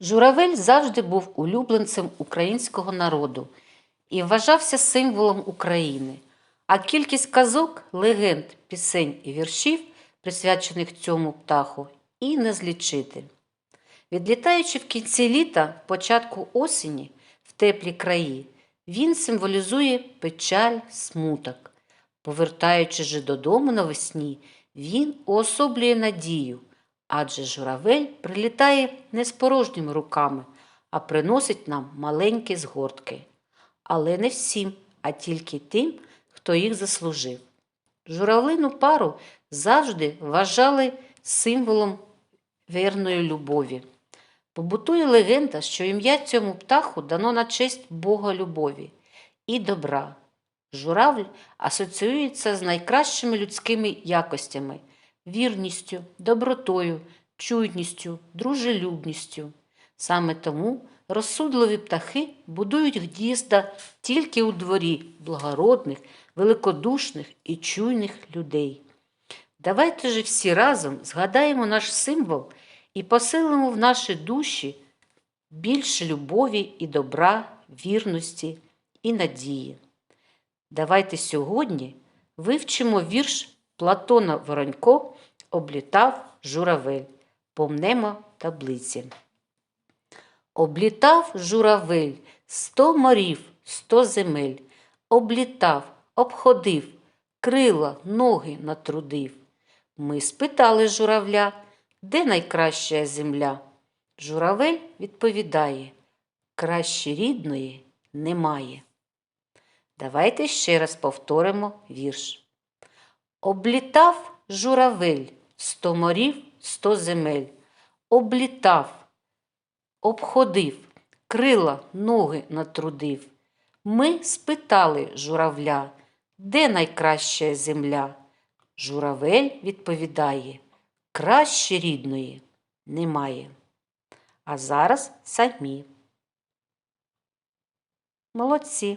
Журавель завжди був улюбленцем українського народу і вважався символом України. А кількість казок, легенд, пісень і віршів, присвячених цьому птаху, і не злічити. Відлітаючи в кінці літа, початку осені, в теплі краї, він символізує печаль, смуток. Повертаючи же додому навесні, він уособлює надію, адже журавель прилітає не з порожніми руками, а приносить нам маленькі згортки. Але не всім, а тільки тим, хто їх заслужив. Журавлину пару завжди вважали символом вірної любові. Побутує легенда, що ім'я цьому птаху дано на честь Бога любові і добра. Журавль асоціюється з найкращими людськими якостями вірністю, добротою, чуйністю, дружелюбністю. Саме тому розсудливі птахи будують гнізда тільки у дворі благородних, великодушних і чуйних людей. Давайте же всі разом згадаємо наш символ і посилимо в наші душі більше любові і добра, вірності і надії. Давайте сьогодні вивчимо вірш Платона Воронько облітав журавель. Помнемо таблиці. Облітав журавель сто морів, сто земель. Облітав, обходив, крила, ноги натрудив. Ми спитали журавля, де найкраща земля? Журавель відповідає, краще рідної немає. Давайте ще раз повторимо вірш. Облітав журавель сто морів, сто земель. Облітав, обходив, крила, ноги натрудив. Ми спитали журавля, де найкраща земля? Журавель відповідає, краще рідної немає. А зараз самі. Молодці.